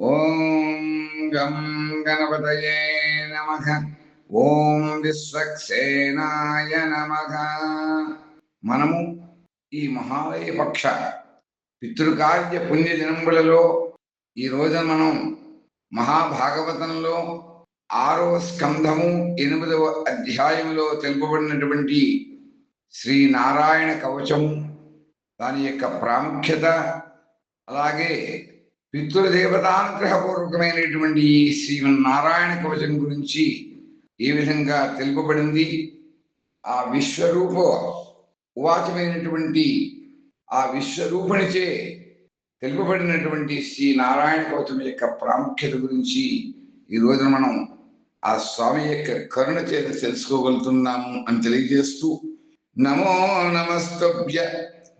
ఓం గం గణపతయే నమ. ఓం విశ్వక్సేనాయ నమ. మనము ఈ మహాలయ పితృకార్య పుణ్య ఈ రోజున మనం మహాభాగవతంలో ఆరవ స్కంధము ఎనిమిదవ అధ్యాయంలో తెలుపబడినటువంటి శ్రీ నారాయణ కవచము దాని యొక్క ప్రాముఖ్యత అలాగే పితృదేవతానుగ్రహపూర్వకమైనటువంటి ఈ శ్రీమన్నారాయణ కవచం గురించి ఏ విధంగా తెలుపబడింది? ఆ విశ్వరూప ఉవాచమైనటువంటి ఆ విశ్వరూపునిచే తెలుపబడినటువంటి శ్రీ నారాయణ కవచం యొక్క ప్రాముఖ్యత గురించి ఈ రోజున మనం ఆ స్వామి యొక్క కరుణ చేత తెలుసుకోగలుగుతున్నాము అని తెలియజేస్తూ నమో నమస్తభ్య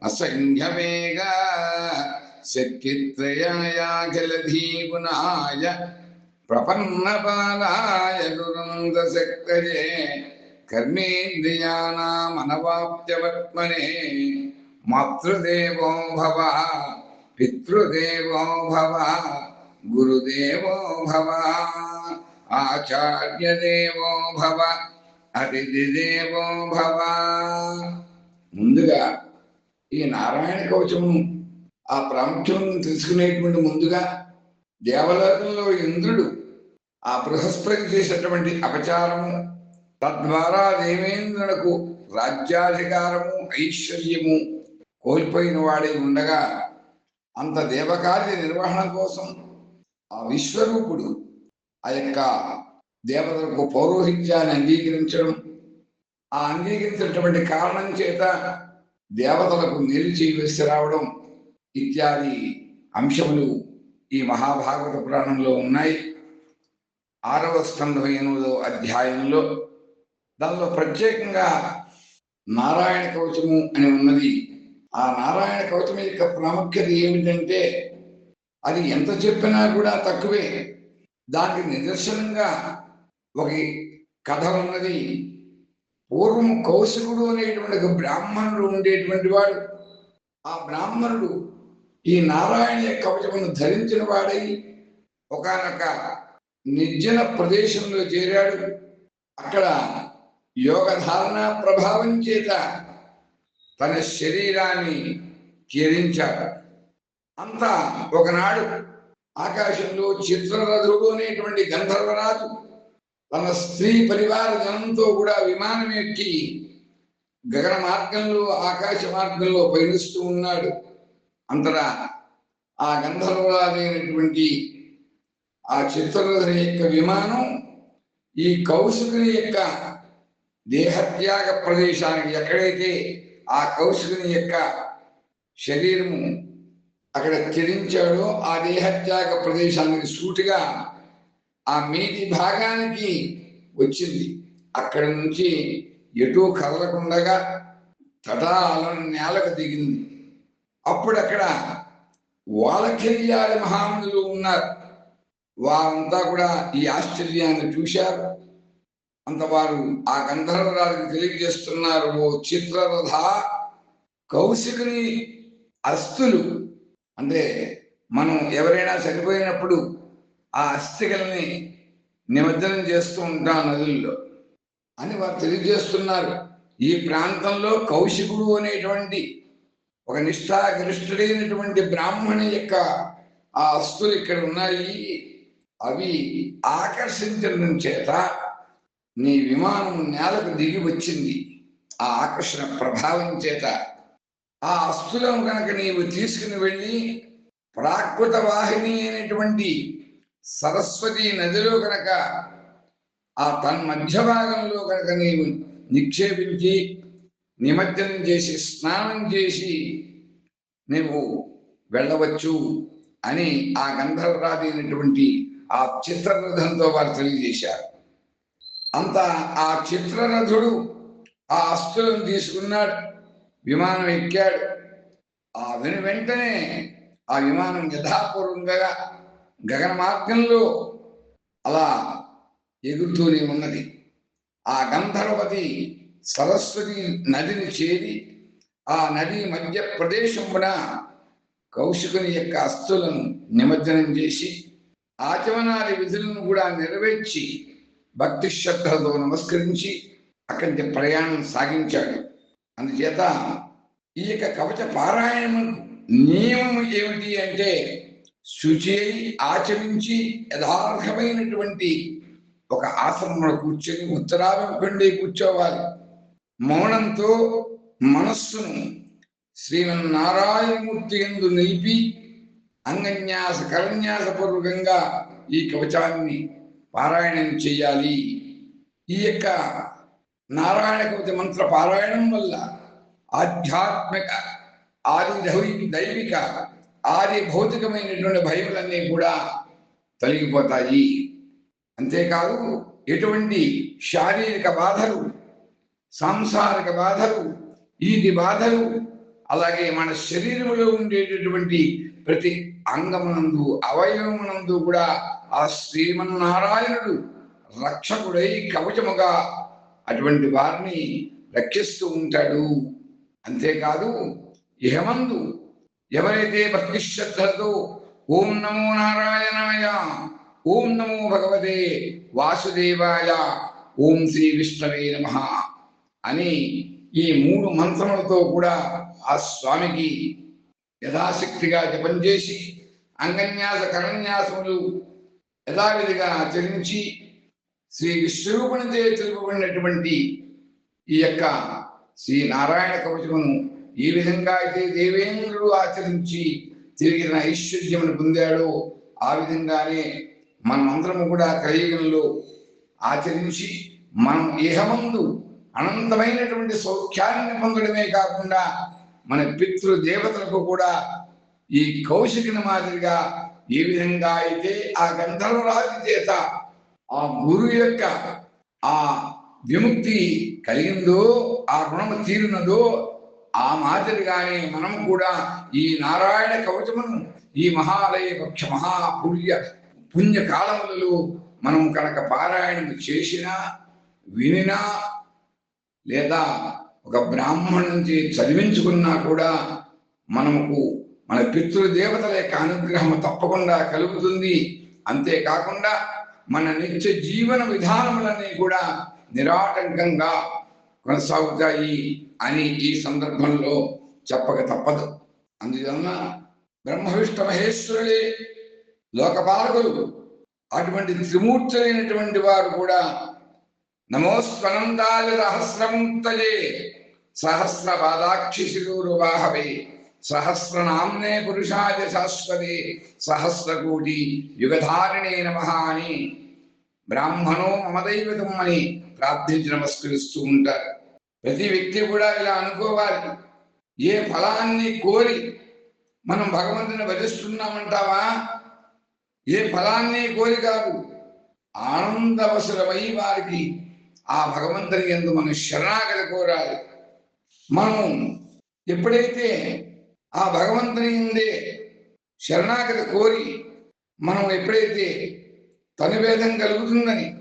అసంఖ్యమేగా శక్తిత్రయాఖిలధీగుణాయ ప్రపన్నపాలాయ దురంతశక్తయే కర్మేంద్రియానామనవాప్త్యవర్త్మనే మాతృదేవో భవ పితృదేవో భవ గురుదేవో భవ ఆచార్యదేవో భవ అతిథిదేవో భవ ముందుగా ఈ నారాయణ కవచము ఆ ప్రాముఖ్యం తెలుసుకునేటువంటి ముందుగా దేవలోకంలో ఇంద్రుడు ఆ బృహస్పతి చేసినటువంటి అపచారము తద్వారా దేవేంద్రునకు రాజ్యాధికారము ఐశ్వర్యము కోల్పోయిన వాడై ఉండగా అంత దేవకార్య నిర్వహణ కోసం ఆ విశ్వరూపుడు ఆ యొక్క దేవతలకు పౌరోహిత్యాన్ని అంగీకరించడం ఆ అంగీకరించినటువంటి కారణం చేత దేవతలకు నిలిచి వేసి రావడం ఇత్యాది అంశములు ఈ మహాభాగవత పురాణంలో ఉన్నాయి. ఆరవ స్కంధం ఎనిమిదవ అధ్యాయంలో దానిలో ప్రత్యేకంగా నారాయణ కవచము అని ఉన్నది. ఆ నారాయణ కవచం యొక్క ప్రాముఖ్యత ఏమిటంటే అది ఎంత చెప్పినా కూడా తక్కువే. దానికి నిదర్శనంగా ఒక కథ ఉన్నది. పూర్వం కౌశికుడు అనేటువంటి ఒక బ్రాహ్మణుడు ఉండేటువంటి వాడు. ఆ బ్రాహ్మణుడు ఈ నారాయణ కవచమును ధరించిన వాడై ఒకనొక నిర్జన ప్రదేశంలో చేరాడు. అక్కడ యోగధారణ ప్రభావం చేత తన శరీరాన్ని ఛేదించాడు. అంతా ఒకనాడు ఆకాశంలో చిత్రరథుడు అనేటువంటి గంధర్వరాజు తన స్త్రీ పరివార జనంతో కూడా విమానం ఎక్కి గగన మార్గంలో ఆకాశ మార్గంలో పయనిస్తూ ఉన్నాడు. అంతటా ఆ గంధర్వరాజైనటువంటి ఆ చిత్రరథుని యొక్క విమానం ఈ కౌశికుని యొక్క దేహత్యాగ ప్రదేశానికి ఎక్కడైతే ఆ కౌశికుని యొక్క శరీరము అక్కడ త్యజించాడో ఆ దేహత్యాగ ప్రదేశానికి సూటిగా ఆ మీది భాగానికి వచ్చింది. అక్కడి నుంచి ఎటు కదలకుండగా తటాలను నేలకు దిగింది. అప్పుడు అక్కడ వాలఖిల్యాల మహామునులు ఉన్నారు. వారంతా కూడా ఈ ఆశ్చర్యాన్ని చూశారు. అంత వారు ఆ గంధర్వరాజుకి తెలియజేస్తున్నారు ఓ చిత్రరథ కౌశికుని అస్థులు. అంటే మనం ఎవరైనా చనిపోయినప్పుడు ఆ అస్థికల్ని నిమజ్జనం చేస్తూ ఉంటాం నదుల్లో అని వారు తెలియజేస్తున్నారు. ఈ ప్రాంతంలో కౌశికుడు అనేటువంటి ఒక నిష్ఠాగరిష్ఠుడైనటువంటి బ్రాహ్మణి యొక్క ఆ అస్తులు ఇక్కడ ఉన్నాయి. అవి ఆకర్షించడం చేత నీ విమానం నేలకు దిగి వచ్చింది. ఆ ఆకర్షణ ప్రభావం చేత ఆ అస్తులను కనుక నీవు తీసుకుని వెళ్ళి ప్రాకృత వాహిని అయినటువంటి సరస్వతి నదిలో కనుక ఆ తన్మధ్య భాగంలో కనుక నీవు నిక్షేపించి నిమజ్జనం చేసి స్నానం చేసి నువ్వు వెళ్ళవచ్చు అని ఆ గంధర్వరాజు అయినటువంటి ఆ చిత్రరథంతో వారు తెలియజేశారు. అంత ఆ చిత్రరథుడు ఆ అస్తులను తీసుకున్నాడు విమానం ఎక్కాడు. ఆ వెను వెంటనే ఆ విమానం యథాపూర్వంగా గగన మార్గంలో అలా ఎగురుతూనే ఉన్నది. ఆ గంధర్వతి సరస్వతి నదిని చేరి ఆ నది మధ్య ప్రదేశమున కౌశికుని యొక్క అస్తులను నిమజ్జనం చేసి ఆచమనాది విధులను కూడా నెరవేర్చి భక్తి శ్రద్ధలతో నమస్కరించి అక్కడి నుంచి ప్రయాణం సాగించాడు. అందుచేత ఈ యొక్క కవచ పారాయణము నియమం ఏమిటి అంటే శుచి అయి ఆచరించి యథార్థమైనటువంటి ఒక ఆసనంలో కూర్చొని ఉత్తరాభిముఖండి కూర్చోవాలి. మౌనంతో మనస్సును శ్రీమన్నారాయణమూర్తి ఎందు నిలిపి అంగన్యాస కరన్యాసపూర్వకంగా ఈ కవచాన్ని పారాయణం చేయాలి. ఈ యొక్క నారాయణ కవచ మంత్ర పారాయణం వల్ల ఆధ్యాత్మిక ఆది దైవిక ఆది భౌతికమైనటువంటి భయములన్నీ కూడా తొలగిపోతాయి. అంతేకాదు ఎటువంటి శారీరక బాధలు సాంసారిక బాధలు ఈది బాధలు అలాగే మన శరీరంలో ఉండేటటువంటి ప్రతి అంగమునందు అవయవమునందు కూడా ఆ శ్రీమన్నారాయణుడు రక్షకుడై కవచముగా అటువంటి వారిని రక్షిస్తూ ఉంటాడు. అంతేకాదు ఇహమందు ఎవరైతే భక్తి శ్రద్ధలతో ఓం నమో నారాయణాయ ఓం నమో భగవతే వాసుదేవాయ ఓం శ్రీ విష్ణవే నమ. అని ఈ మూడు మంత్రములతో కూడా ఆ స్వామికి యథాశక్తిగా జపం చేసి అంగన్యాస కరన్యాసములు యథావిధిగా ఆచరించి శ్రీ విశ్వరూపణతే తెలుపబడినటువంటి ఈ యొక్క శ్రీ నారాయణ కవచమును ఈ విధంగా అయితే దేవేంద్రుడు ఆచరించి తిరిగిన ఐశ్వర్యమును పొందాడో ఆ విధంగానే మనమందరము కూడా కలియుగంలో ఆచరించి మనం ఏహమందు అనంతమైనటువంటి సౌఖ్యాన్ని పొందడమే కాకుండా మన పితృ దేవతలకు కూడా ఈ కౌశికిని మాదిరిగా ఏ విధంగా అయితే ఆ గంధర్వరాజు చేత ఆ గురువు యొక్క ఆ విముక్తి కలిగిందో ఆ రుణము తీరినదో ఆ మాదిరిగానే మనం కూడా ఈ నారాయణ కవచమును ఈ మహాలయ పక్ష మహాపుణ్య పుణ్య కాలములలో మనం కనుక పారాయణం చేసినా వినినా లేదా ఒక బ్రాహ్మణ్ నుంచి చదివించుకున్నా కూడా మనకు మన పితృదేవతల యొక్క అనుగ్రహం తప్పకుండా కలుగుతుంది. అంతేకాకుండా మన నిత్య జీవన విధానములన్నీ కూడా నిరాటంకంగా కొనసాగుతాయి అని ఈ సందర్భంలో చెప్పక తప్పదు. అందువలన బ్రహ్మ విష్ణు మహేశ్వరులే లోకపాలకులు. అటువంటి త్రిమూర్తులైనటువంటి వారు కూడా నమోస్వనందాయ సహస్రమూర్తయే సహస్ర పాదాక్షి శిరూరువాహవే సహస్రనామ్నే పురుషాయ శాశ్వతే. సహస్రకోటి యుగధారిణే నమ అని బ్రాహ్మణో మమదైవతం అని ప్రార్థించి నమస్కరిస్తూ ఉంటారు. ప్రతి వ్యక్తి కూడా ఇలా అనుకోవాలి. ఏ ఫలాన్ని కోరి మనం భగవంతుని భజిస్తున్నామంటావా? ఏ ఫలాన్ని కోరి కాదు. ఆనందవసరమై వారికి ఆ భగవంతుని ఎందు మనం శరణాగతి కోరాలి. మనం ఎప్పుడైతే ఆ భగవంతుని ఎందే శరణాగతి కోరి మనం ఎప్పుడైతే తను భేదం కలుగుతుందని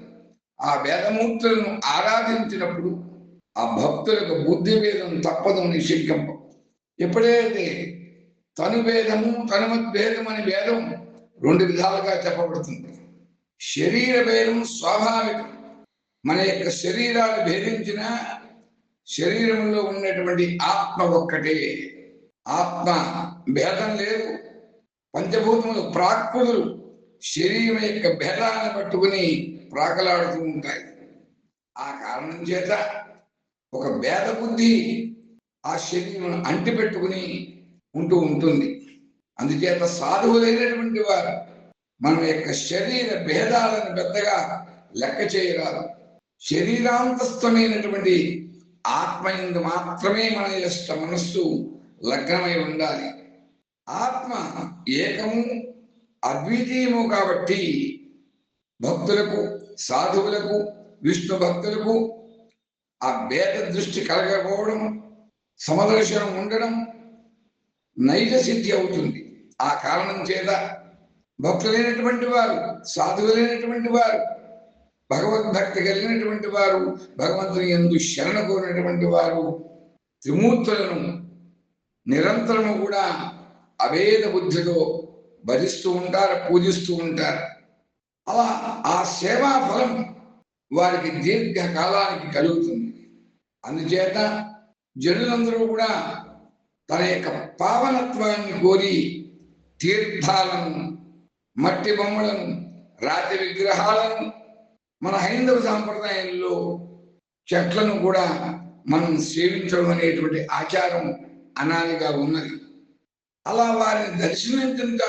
ఆ వేదమూర్తులను ఆరాధించినప్పుడు ఆ భక్తులకు బుద్ధి భేదం తప్పదు నిషిద్ధంప ఎప్పుడైతే తను భేదము తనుమద్భేదం అని భేదం రెండు విధాలుగా చెప్పబడుతుంది. శరీర భేదం స్వాభావికం. మన యొక్క శరీరాలు భేదించిన శరీరంలో ఉన్నటువంటి ఆత్మ ఒక్కటే. ఆత్మ భేదం లేదు. పంచభూతములు ప్రాకృతులు శరీరం యొక్క భేదాన్ని పట్టుకుని ప్రాకలాడుతూ ఉంటాయి. ఆ కారణం చేత ఒక భేద బుద్ధి ఆ శరీరం అంటిపెట్టుకుని ఉంటూ ఉంటుంది. అందుచేత సాధువులైనటువంటి వారు మన యొక్క శరీర భేదాలను పెద్దగా లెక్క చేయరాదు. శరీరాంతస్థమైనటువంటి ఆత్మ ఎందు మాత్రమే మన యొక్క మనస్సు లగ్నమై ఉండాలి. ఆత్మ ఏకము అద్వితీయము కాబట్టి భక్తులకు సాధువులకు విష్ణు భక్తులకు ఆ భేద దృష్టి కలగకపోవడం సమదర్శనం ఉండడం నైజ సిద్ధి అవుతుంది. ఆ కారణం చేత భక్తులైనటువంటి వారు సాధువులైనటువంటి వారు భగవద్భక్తి కలిగినటువంటి వారు భగవంతుని ఎందు శరణ కోరినటువంటి వారు త్రిమూర్తులను నిరంతరము కూడా అభేద బుద్ధితో భరిస్తూ ఉంటారు పూజిస్తూ ఉంటారు. అలా ఆ సేవా ఫలం వారికి దీర్ఘకాలానికి కలుగుతుంది. అందుచేత జనులందరూ కూడా తన యొక్క పావనత్వాన్ని కోరి తీర్థాలను మట్టి బొమ్మలను రాతి విగ్రహాలను మన హైందవ సాంప్రదాయంలో చెట్లను కూడా మనం సేవించడం అనేటువంటి ఆచారం అనాదిగా ఉన్నది. అలా వారిని దర్శించడంత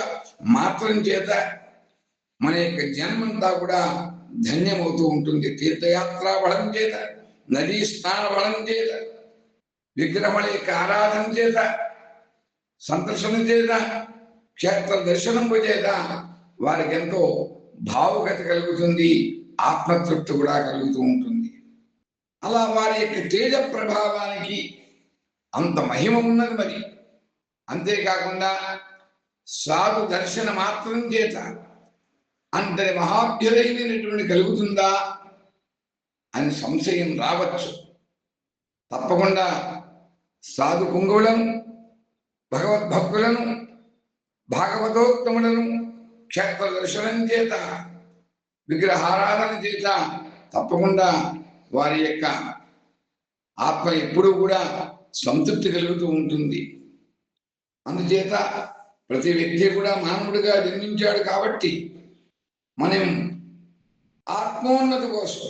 మాత్రం చేత మన యొక్క జన్మంతా కూడా ధన్యమవుతూ ఉంటుంది. తీర్థయాత్ర బలం చేత నదీ స్నాన బలం చేత విగ్రహముల యొక్క ఆరాధన చేత సందర్శన చేత క్షేత్ర దర్శనం చేత వారికి ఎంతో భావుకత కలుగుతుంది. ఆత్మతృప్తి కూడా కలుగుతూ ఉంటుంది. అలా వారి యొక్క తేజ ప్రభావానికి అంత మహిమ ఉన్నది మరి. అంతేకాకుండా సాధు దర్శన మాత్రం చేత అంతటి మహాభ్యులైనటువంటి కలుగుతుందా అని సంశయం రావచ్చు. తప్పకుండా సాధు పుంగువులను భగవద్భక్తులను భాగవతోత్తములను క్షేత్ర దర్శనం చేత విగ్రహారాధన చేత తప్పకుండా వారి యొక్క ఆత్మ ఎప్పుడూ కూడా సంతృప్తి కలుగుతూ ఉంటుంది. అందుచేత ప్రతి వ్యక్తి కూడా మానవుడిగా జన్మించాడు కాబట్టి మనం ఆత్మోన్నతి కోసం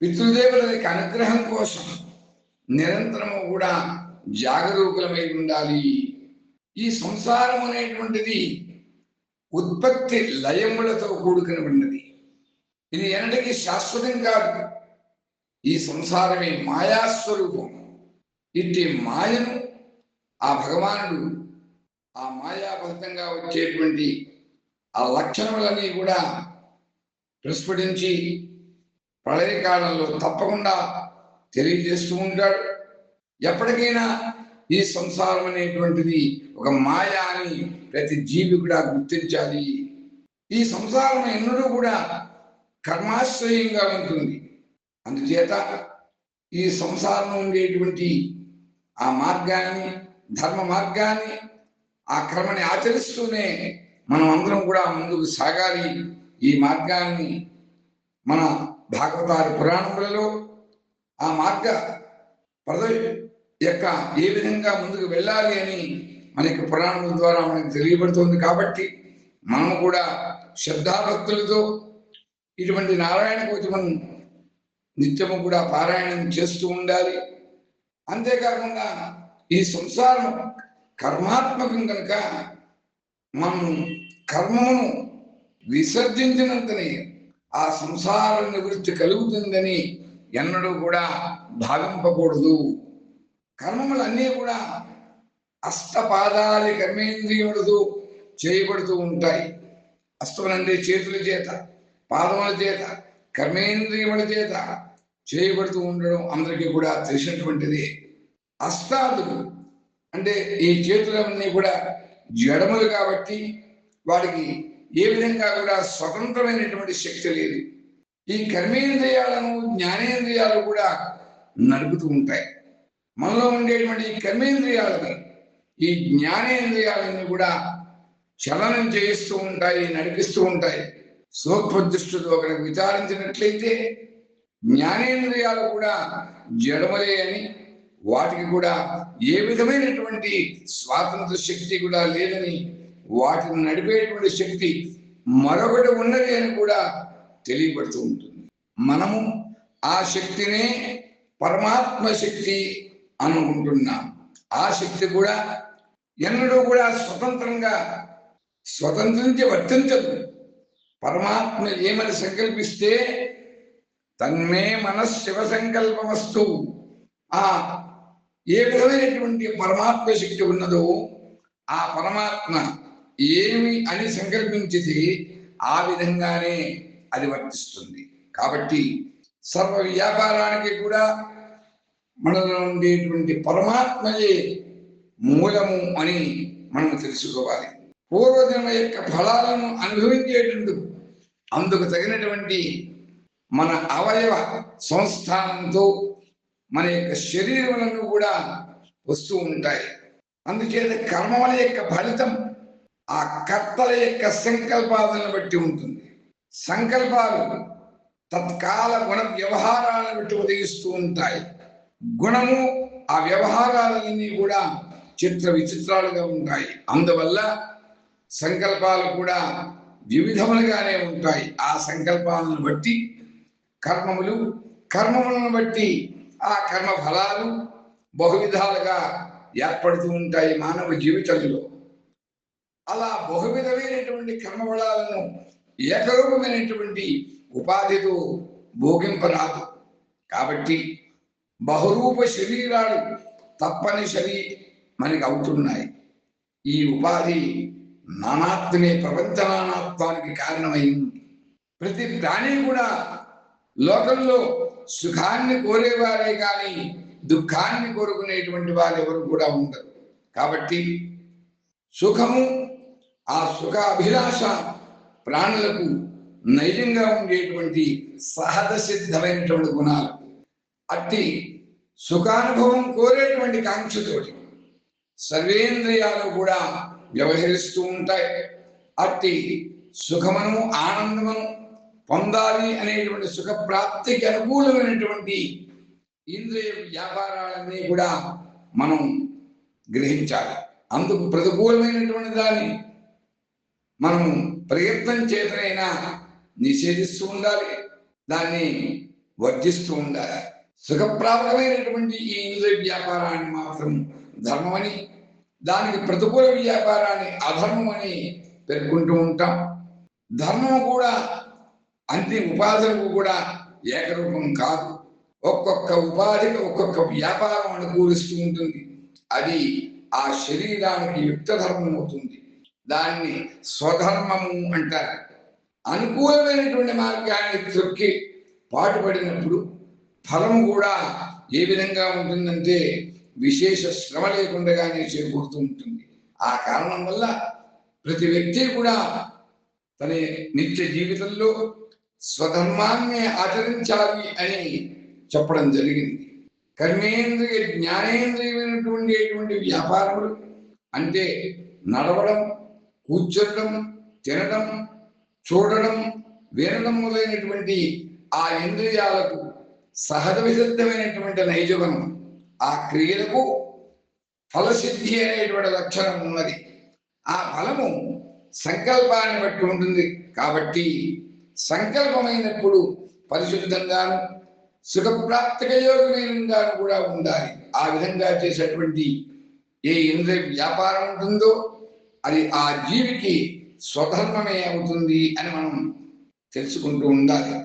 పితృదేవుల అనుగ్రహం కోసం నిరంతరము కూడా జాగరూకులమై ఉండాలి. ఈ సంసారం అనేటువంటిది ఉత్పత్తి లయములతో కూడుకునబడినది. ఇది ఎన్నటికీ శాశ్వతం కాదు. ఈ సంసారమే మాయాస్వరూపం. ఇట్టి మాయను ఆ భగవానుడు ఆ మాయాభరితంగా వచ్చేటువంటి ఆ లక్షణములన్నీ కూడా ప్రస్ఫుటించి ప్రళయకాలంలో తప్పకుండా తెలియజేస్తూ ఉంటాడు. ఎప్పటికైనా ఈ సంసారం అనేటువంటిది ఒక మాయ అని ప్రతి జీవి కూడా గుర్తించాలి. ఈ సంసారం ఎన్నడూ కూడా కర్మాశ్రయంగా ఉంటుంది. అందుచేత ఈ సంసారంలో ఉండేటువంటి ఆ మార్గాన్ని ధర్మ మార్గాన్ని ఆ కర్మని ఆచరిస్తూనే మనం అందరం కూడా ముందుకు సాగాలి. ఈ మార్గాన్ని మన భాగవతారి పురాణములలో ఆ మార్గ ప్రద యొక్క ఏ విధంగా ముందుకు వెళ్ళాలి అని మనకి పురాణముల ద్వారా మనకి తెలియబడుతుంది కాబట్టి మనము కూడా శ్రద్ధాభక్తులతో ఇటువంటి నారాయణ కోచమం నిత్యము కూడా పారాయణం చేస్తూ ఉండాలి. అంతేకాకుండా ఈ సంసారం కర్మాత్మకం కనుక మనం కర్మమును విసర్జించినంతనే ఆ సంసార నివృత్తి కలుగుతుందని ఎన్నడూ కూడా భావింపకూడదు. కర్మములన్నీ కూడా అష్టపాదాలి కర్మేంద్రియములతో చేయబడుతూ ఉంటాయి. అస్తమనంటే చేతుల చేత పాదముల చేత కర్మేంద్రియముల చేత చేయబడుతూ ఉండడం అందరికీ కూడా తెలిసినటువంటిది. అష్టాదులు అంటే ఈ చేతులన్నీ కూడా జడములు కాబట్టి వాడికి ఏ విధంగా కూడా స్వతంత్రమైనటువంటి శక్తి లేదు. ఈ కర్మేంద్రియాలను జ్ఞానేంద్రియాలు కూడా నడుపుతూ ఉంటాయి. మనలో ఉండేటువంటి ఈ కర్మేంద్రియాలని ఈ జ్ఞానేంద్రియాలన్నీ కూడా చలనం చేయిస్తూ ఉంటాయి నడిపిస్తూ ఉంటాయి. సూక్ష్మదృష్టితో ఒకరికి విచారించినట్లయితే జ్ఞానేంద్రియాలు కూడా జడమలే అని వాటికి కూడా ఏ విధమైనటువంటి స్వాతంత్ర శక్తి కూడా లేదని వాటిని నడిపేటువంటి శక్తి మరొకటి ఉన్నది అని కూడా తెలియబడుతూ ఉంటుంది. మనము ఆ శక్తినే పరమాత్మ శక్తి అనుకుంటున్నాం. ఆ శక్తి కూడా ఎన్నడూ కూడా స్వతంత్రంగా స్వతంత్రించి వర్తించదు. పరమాత్మ ఏమని సంకల్పిస్తే తన్మే మన శివ సంకల్పమస్తు. ఆ ఏ విధమైనటువంటి పరమాత్మ శక్తి ఉన్నదో ఆ పరమాత్మ ఏమి అని సంకల్పించింది ఆ విధంగానే అది వర్తిస్తుంది. కాబట్టి సర్వ వ్యాపారానికి కూడా మనలో ఉండేటువంటి పరమాత్మయే మూలము అని మనం తెలుసుకోవాలి. పూర్వజన్మ యొక్క ఫలాలను అనుభవించేటందుకు అందుకు తగినటువంటి మన అవయవ సంస్థానంతో మన యొక్క శరీరములను కూడా వస్తూ ఉంటాయి. అందుచేత కర్మల యొక్క ఫలితం ఆ కర్తల యొక్క సంకల్పాలను బట్టి ఉంటుంది. సంకల్పాలు తత్కాల గుణ వ్యవహారాలను బట్టి ఉదయిస్తూ ఉంటాయి. గుణము ఆ వ్యవహారాలన్నీ కూడా చిత్ర విచిత్రాలుగా ఉంటాయి. అందువల్ల సంకల్పాలు కూడా వివిధములుగానే ఉంటాయి. ఆ సంకల్పాలను బట్టి కర్మములు కర్మములను బట్టి ఆ కర్మ ఫలాలు బహువిధాలుగా ఏర్పడుతూ ఉంటాయి మానవ జీవితంలో. అలా బహువిధమైనటువంటి కర్మఫలాలను ఏకరూపమైనటువంటి ఉపాధితో భోగింపరాదు. కాబట్టి బహురూప శరీరాలు తప్పనిసరి మనకి అవుతున్నాయి. ఈ ఉపాధి నానాత్వమే ప్రపంచ నానాత్వానికి కారణమైంది ప్రతి ప్రాణి కూడా లోకంలో సుఖాన్ని కోరేవారే కానీ దుఃఖాన్ని కోరుకునేటువంటి వారు ఎవరు కూడా ఉండరు. కాబట్టి సుఖము ఆ సుఖ అభిలాష ప్రాణులకు నైజంగా ఉండేటువంటి సహజ సిద్ధమైనటువంటి గుణాలు. అట్టి సుఖానుభవం కోరేటువంటి కాంక్షతోటి సర్వేంద్రియాలు కూడా వ్యవహరిస్తూ ఉంటాయి. అట్టి సుఖమును ఆనందమును పొందాలి అనేటువంటి సుఖ ప్రాప్తికి అనుకూలమైనటువంటి ఇంద్రియ వ్యాపారాలన్నీ కూడా మనం గ్రహించాలి. అందుకు ప్రతికూలమైనటువంటి దాన్ని మనం ప్రయత్నం చేతనైనా నిషేధిస్తూ ఉండాలి. దాన్ని వర్జిస్తూ ఉండాలి. సుఖప్రాపకమైనటువంటి ఈ ఇంద్రియ వ్యాపారాన్ని మాత్రం ధర్మమని దానికి ప్రతికూల వ్యాపారాన్ని అధర్మం అని పేర్కొంటూ ఉంటాం. ధర్మం కూడా అన్ని ఉపాధులకు కూడా ఏకరూపం కాదు. ఒక్కొక్క ఉపాధికి ఒక్కొక్క వ్యాపారం అనుకూలిస్తూ ఉంటుంది. అది ఆ శరీరానికి యుక్త ధర్మం అవుతుంది. దాన్ని స్వధర్మము అంటారు. అనుకూలమైనటువంటి మార్గాన్ని త్రొక్కి పాటుపడినప్పుడు ఫలం కూడా ఏ విధంగా ఉంటుందంటే విశేష శ్రమ లేకుండానే చేకూరుతూ ఉంటుంది. ఆ కారణం వల్ల ప్రతి వ్యక్తి కూడా తన నిత్య జీవితంలో స్వధర్మాన్ని ఆచరించాలి అని చెప్పడం జరిగింది. కర్మేంద్రియ జ్ఞానేంద్రియమైనటువంటి వ్యాపారములు అంటే నడవడం కూర్చోడం తినడం చూడడం వినడం మొదలైనటువంటి ఆ ఇంద్రియాలకు సహజ విసిద్ధమైనటువంటి నైజగుణం ఆ క్రియలకు ఫలసిద్ధి అనేటువంటి లక్షణం ఉన్నది. ఆ ఫలము సంకల్పాన్ని బట్టి ఉంటుంది. కాబట్టి సంకల్పమైనప్పుడు పరిశుద్ధంగాను సుఖప్రాప్తిక యోగమైనగాను కూడా ఉండాలి. ఆ విధంగా చేసేటువంటి ఏ ఇంద్రియ వ్యాపారం ఉంటుందో అది ఆ జీవికి స్వధర్మమే అవుతుంది అని మనం తెలుసుకుంటూ ఉండాలి.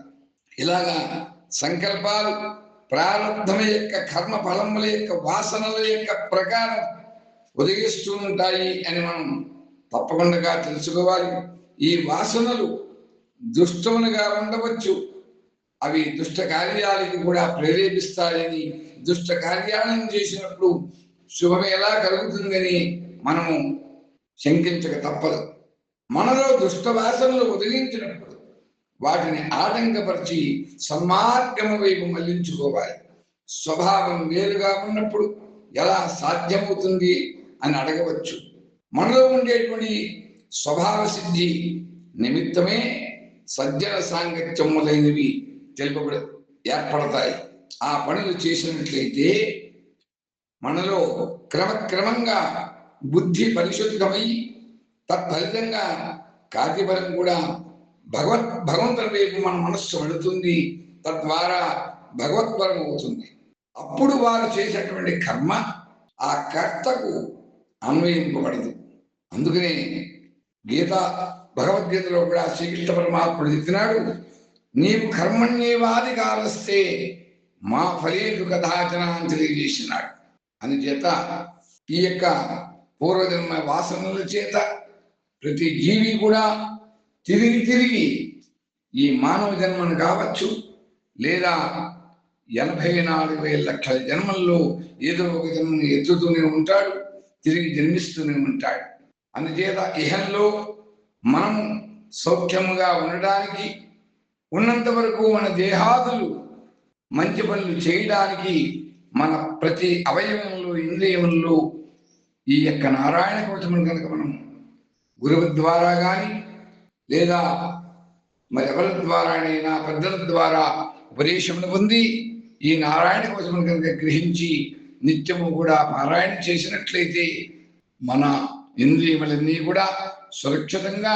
ఇలాగా సంకల్పాలు ప్రారంధం యొక్క కర్మ ఫలముల యొక్క వాసనల యొక్క ప్రకారం ఉదయిస్తూ ఉంటాయి అని మనం తప్పకుండా తెలుసుకోవాలి. ఈ వాసనలు దుష్టములుగా ఉండవచ్చు. అవి దుష్ట కార్యాలకి కూడా ప్రేరేపిస్తాయని దుష్ట కార్యాలను చేసినప్పుడు శుభం ఎలా కలుగుతుందని మనము శంకించక తప్పదు. మనలో దుష్ట వాసనలు ఉదయించినప్పుడు వాటిని ఆటంకపరిచి సన్మార్గము వైపు మళ్ళించుకోవాలి స్వభావం వేరుగా ఉన్నప్పుడు ఎలా సాధ్యమవుతుంది అని అడగవచ్చు. మనలో ఉండేటువంటి స్వభావ సిద్ధి నిమిత్తమే సజ్జన సాంగత్యం మొదలైనవి తెలుపబడ ఏర్పడతాయి. ఆ పనులు చేసినట్లయితే మనలో క్రమక్రమంగా బుద్ధి పరిశుద్ధమై తత్ఫలితంగా కార్యబలం కూడా భగవత్ భగవంతుని వైపు మన మనస్సు వెళుతుంది. తద్వారా భగవత్పరం అవుతుంది అప్పుడు వారు చేసేటువంటి కర్మ ఆ కర్తకు అన్వయింపబడదు. అందుకనే గీత భగవద్గీతలో కూడా శ్రీకృష్ణ పరమాత్ముడు చెప్పినాడు నీవు కర్మణ్యేవాది కాలస్తే మా ఫలేషు కథాచన అని తెలియజేసినాడు. అందుచేత ఈ యొక్క పూర్వజన్మ వాసనల చేత ప్రతి జీవి కూడా తిరిగి తిరిగి ఈ మానవ జన్మను కావచ్చు లేదా ఎనభై నాలుగు వేల లక్షల జన్మల్లో ఏదో ఒక జన్మను ఎత్తుతూనే ఉంటాడు తిరిగి జన్మిస్తూనే ఉంటాడు. అందుచేత ఇహంలో మనం సౌఖ్యముగా ఉండడానికి ఉన్నంత వరకు మన దేహాదులు మంచి పనులు చేయడానికి మన ప్రతి అవయవంలో ఇంద్రియంలో ఈ యొక్క నారాయణ కవచమును కనుక మనం గురువు ద్వారా కానీ లేదా మరి ఎవరి ద్వారానైనా పెద్దల ద్వారా ఉపదేశమును పొంది ఈ నారాయణ కోసమును కనుక గ్రహించి నిత్యము కూడా పారాయణ చేసినట్లయితే మన ఇంద్రియములన్నీ కూడా సురక్షితంగా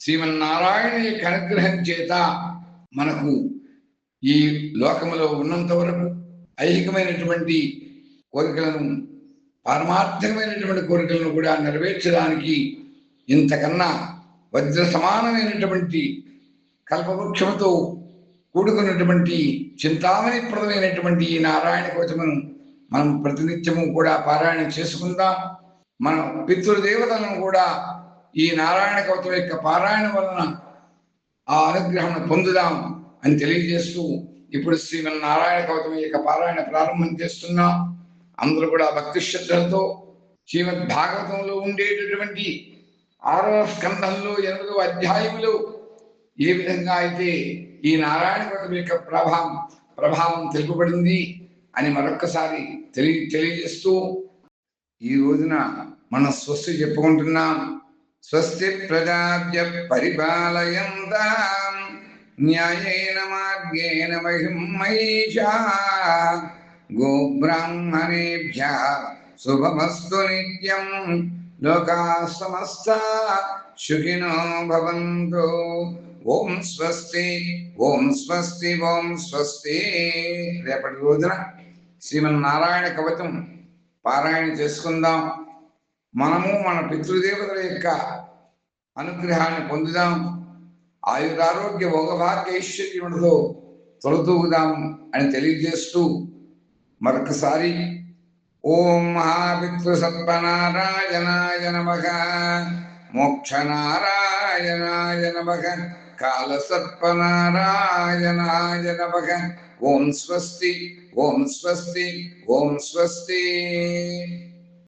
శ్రీమన్నారాయణ యొక్క అనుగ్రహం చేత మనకు ఈ లోకములో ఉన్నంత వరకు ఐహికమైనటువంటి కోరికలను పారమార్థకమైనటువంటి కోరికలను కూడా నెరవేర్చడానికి ఇంతకన్నా వజ్ర సమానమైనటువంటి కల్పవృక్షముతో కూడుకున్నటువంటి చింతామణిప్రదమైనటువంటి ఈ నారాయణ కోచమును మనం ప్రతినిత్యము కూడా పారాయణ చేసుకుందాం. మన పితృదేవతలను కూడా ఈ నారాయణ కవచం యొక్క పారాయణ వలన ఆ అనుగ్రహం పొందుదాం అని తెలియజేస్తూ ఇప్పుడు శ్రీమన్ నారాయణ కవచం యొక్క పారాయణ ప్రారంభం చేస్తున్నాం. అందరూ కూడా భక్తి శ్రద్ధలతో శ్రీమద్ భాగవతంలో ఉండేటటువంటి ఆరవ స్కంధంలో ఎనిమిదవ అధ్యాయములు? ఏ విధంగా అయితే ఈ నారాయణ వ్రతం యొక్క ప్రభావం ప్రభావం తెలుపబడింది అని మరొక్కసారి తెలియ తెలియజేస్తూ ఈ రోజున మన స్వస్తి చెప్పుకుంటున్నాం. స్వస్తి ప్రజాభ్య పరిపాలయంతా. న్యాయేన మార్గేణ మహిం మహిషా గోబ్రాహ్మణేభ్య శుభమస్తు నిత్యం. లోకా సమస్త సుఖినో భవంతు. ఓం స్వస్తి ఓం స్వస్తి ఓం స్వస్తి. రేపటి రోజున శ్రీమన్నారాయణ కవచం పారాయణ చేసుకుందాం. మనము మన పితృదేవతల యొక్క అనుగ్రహాన్ని పొందుదాం. ఆయురారోగ్య భోగభాగ్య ఐశ్వర్యములతో తొలతూగుదాం అని తెలియజేస్తూ మరొకసారి ఓం మహాపితృ నమ. మోక్షనారాయణాయ నమ. కాళసర్పనారాయణాయ నమ. ఓం స్వస్తి ఓం స్వస్తి ఓం స్వస్తి.